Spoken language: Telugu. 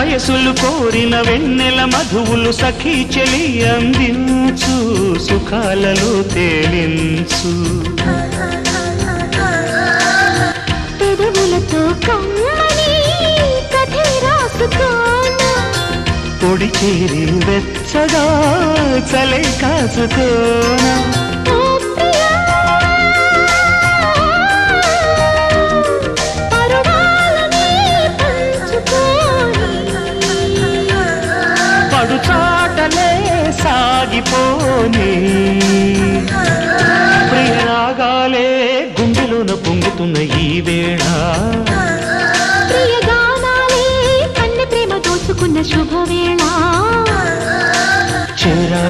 వయసులు కోరిన వెన్నెల మధువులు సఖీ చెలి అందించు సుఖాలలో తేలించు. పొడి చేరి వెచ్చగా చలే కాచుకోనా. సాగిపోనే. ప్రియరాగాలే గుండెలోన పొంగుతున్న ఈ వేళ. ప్రియగానాలే కన్న ప్రేమ దోచుకున్న శుభవేళ.